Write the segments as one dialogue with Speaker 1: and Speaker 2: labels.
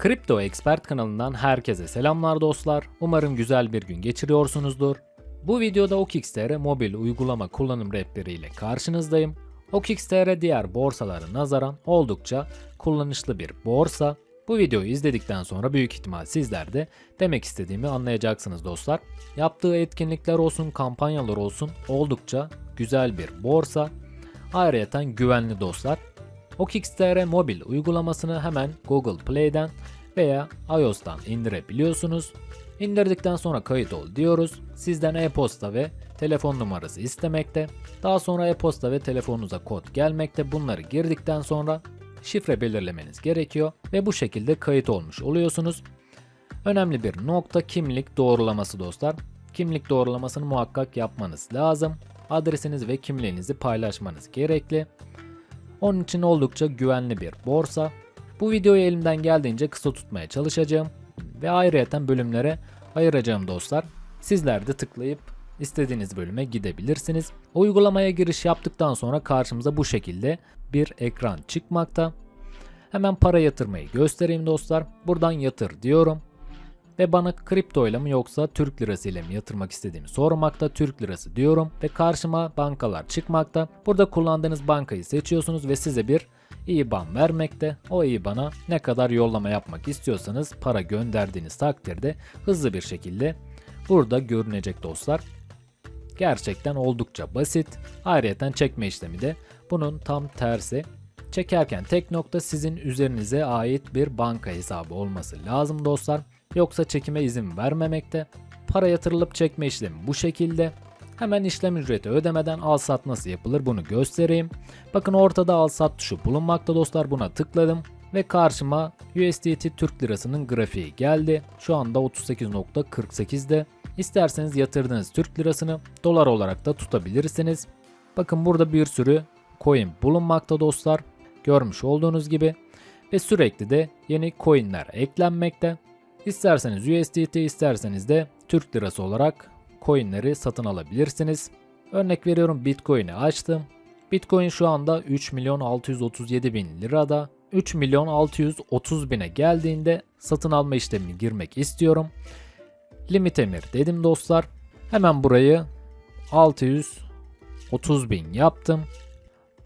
Speaker 1: Kripto Expert kanalından herkese selamlar dostlar. Umarım güzel bir gün geçiriyorsunuzdur. Bu videoda OKXTR mobil uygulama kullanım rehberiyle karşınızdayım. OKXTR diğer borsalara nazaran oldukça kullanışlı bir borsa. Bu videoyu izledikten sonra büyük ihtimal sizler de demek istediğimi anlayacaksınız dostlar. Yaptığı etkinlikler olsun, kampanyalar olsun oldukça güzel bir borsa. Ayrıca güvenli dostlar. OKXTR mobil uygulamasını hemen Google Play'den veya iOS'tan indirebiliyorsunuz. İndirdikten sonra kayıt ol diyoruz. Sizden e-posta ve telefon numarası istemekte. Daha sonra e-posta ve telefonunuza kod gelmekte. Bunları girdikten sonra şifre belirlemeniz gerekiyor ve bu şekilde kayıt olmuş oluyorsunuz. Önemli bir nokta kimlik doğrulaması dostlar. Kimlik doğrulamasını muhakkak yapmanız lazım. Adresiniz ve kimliğinizi paylaşmanız gerekli. Onun için oldukça güvenli bir borsa. Bu videoyu elimden geldiğince kısa tutmaya çalışacağım ve ayrıyeten bölümlere ayıracağım dostlar. Sizler de tıklayıp istediğiniz bölüme gidebilirsiniz. Uygulamaya giriş yaptıktan sonra karşımıza bu şekilde bir ekran çıkmakta. Hemen para yatırmayı göstereyim dostlar. Buradan yatır diyorum. Ve bana kripto ile mi yoksa Türk lirası ile mi yatırmak istediğimi sormakta. Türk lirası diyorum ve karşıma bankalar çıkmakta. Burada kullandığınız bankayı seçiyorsunuz ve size bir IBAN vermekte. O IBAN'a ne kadar yollama yapmak istiyorsanız para gönderdiğiniz takdirde hızlı bir şekilde burada görünecek dostlar. Gerçekten oldukça basit. Ayrıca çekme işlemi de bunun tam tersi. Çekerken tek nokta sizin üzerinize ait bir banka hesabı olması lazım dostlar. Yoksa çekime izin vermemekte. Para yatırılıp çekme işlemi bu şekilde. Hemen işlem ücreti ödemeden al sat nasıl yapılır bunu göstereyim. Bakın ortada al sat tuşu bulunmakta dostlar buna tıkladım. Ve karşıma USDT Türk Lirası'nın grafiği geldi. Şu anda 38.48'de. İsterseniz yatırdığınız Türk Lirasını dolar olarak da tutabilirsiniz. Bakın burada bir sürü coin bulunmakta dostlar. Görmüş olduğunuz gibi. Ve sürekli de yeni coinler eklenmekte. İsterseniz USDT isterseniz de Türk Lirası olarak coinleri satın alabilirsiniz. Örnek veriyorum Bitcoin'i açtım. Bitcoin şu anda 3 milyon 637 bin lirada. 3 milyon 630 bine geldiğinde satın alma işlemini girmek istiyorum. Limit emir dedim dostlar. Hemen burayı 630 bin yaptım.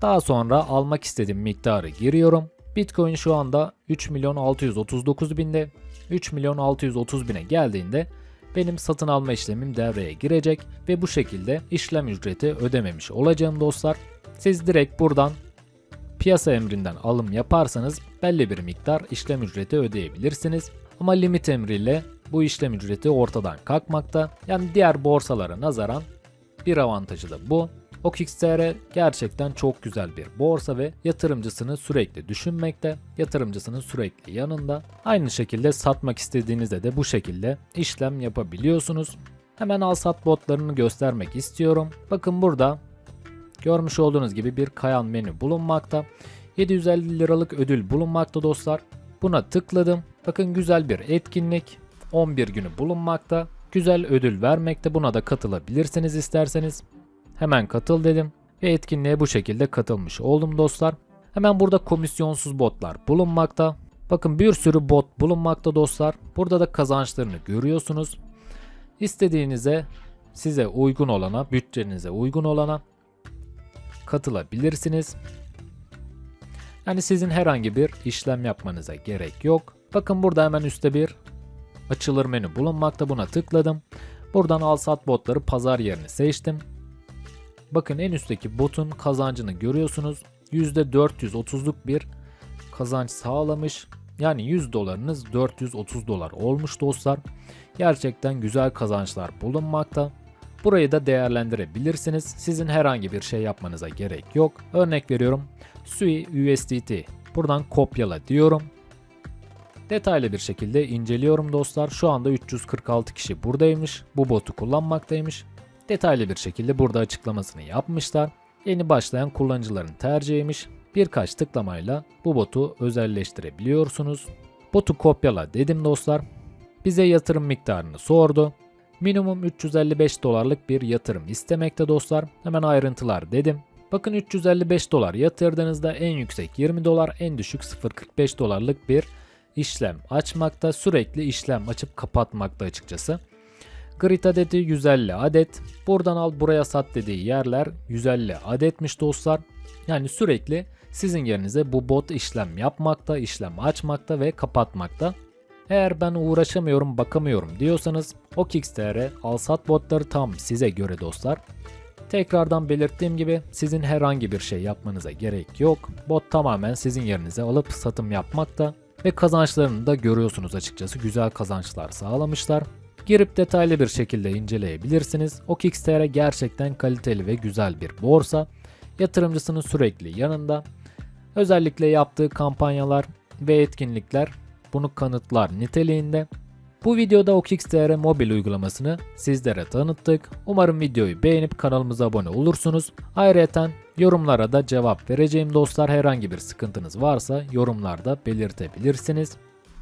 Speaker 1: Daha sonra almak istediğim miktarı giriyorum. Bitcoin şu anda 3 milyon 639 binde. 3 milyon 630 bine geldiğinde benim satın alma işlemim devreye girecek ve bu şekilde işlem ücreti ödememiş olacağım dostlar. Siz direkt buradan piyasa emrinden alım yaparsanız belli bir miktar işlem ücreti ödeyebilirsiniz. Ama limit emriyle bu işlem ücreti ortadan kalkmakta. Yani diğer borsalara nazaran bir avantajı da bu. OKXTR gerçekten çok güzel bir borsa ve yatırımcısını sürekli düşünmekte, yatırımcısının sürekli yanında. Aynı şekilde satmak istediğinizde de bu şekilde işlem yapabiliyorsunuz. Hemen al sat botlarını göstermek istiyorum. Bakın burada görmüş olduğunuz gibi bir kayan menü bulunmakta. 750 liralık ödül bulunmakta dostlar. Buna tıkladım. Bakın güzel bir etkinlik. 11 günü bulunmakta. Güzel ödül vermekte. Buna da katılabilirsiniz isterseniz. Hemen katıl dedim ve etkinliğe bu şekilde katılmış oldum dostlar. Hemen burada komisyonsuz botlar bulunmakta. Bakın bir sürü bot bulunmakta dostlar. Burada da kazançlarını görüyorsunuz. İstediğinize size uygun olana, bütçenize uygun olana katılabilirsiniz. Yani sizin herhangi bir işlem yapmanıza gerek yok. Bakın burada hemen üstte bir açılır menü bulunmakta. Buna tıkladım. Buradan al sat botları pazar yerini seçtim. Bakın en üstteki botun kazancını görüyorsunuz. %430'luk bir kazanç sağlamış. Yani 100 dolarınız 430 dolar olmuş dostlar. Gerçekten güzel kazançlar bulunmakta. Burayı da değerlendirebilirsiniz. Sizin herhangi bir şey yapmanıza gerek yok. Örnek veriyorum. Sui USDT. Buradan kopyala diyorum. Detaylı bir şekilde inceliyorum dostlar. Şu anda 346 kişi buradaymış. Bu botu kullanmaktaymış. Detaylı bir şekilde burada açıklamasını yapmışlar. Yeni başlayan kullanıcıların tercihiymiş. Birkaç tıklamayla bu botu özelleştirebiliyorsunuz. Botu kopyala dedim dostlar. Bize yatırım miktarını sordu. Minimum 355 dolarlık bir yatırım istemekte dostlar. Hemen ayrıntılar dedim. Bakın 355 dolar yatırdığınızda en yüksek 20 dolar, en düşük 0.45 dolarlık bir işlem açmakta, sürekli işlem açıp kapatmakta açıkçası. Grid adeti 150 adet. Buradan al buraya sat dediği yerler 150 adetmiş dostlar. Yani sürekli sizin yerinize bu bot işlem yapmakta, işlem açmakta ve kapatmakta. Eğer ben uğraşamıyorum, bakamıyorum diyorsanız OKXTR al-sat botları tam size göre dostlar. Tekrardan belirttiğim gibi sizin herhangi bir şey yapmanıza gerek yok. Bot tamamen sizin yerinize alıp satım yapmakta ve kazançlarını da görüyorsunuz açıkçası. Güzel kazançlar sağlamışlar. Girip detaylı bir şekilde inceleyebilirsiniz. OKXTR gerçekten kaliteli ve güzel bir borsa. Yatırımcısının sürekli yanında. Özellikle yaptığı kampanyalar ve etkinlikler bunu kanıtlar niteliğinde. Bu videoda OKXTR mobil uygulamasını sizlere tanıttık. Umarım videoyu beğenip kanalımıza abone olursunuz. Ayrıca yorumlara da cevap vereceğim dostlar. Herhangi bir sıkıntınız varsa yorumlarda belirtebilirsiniz.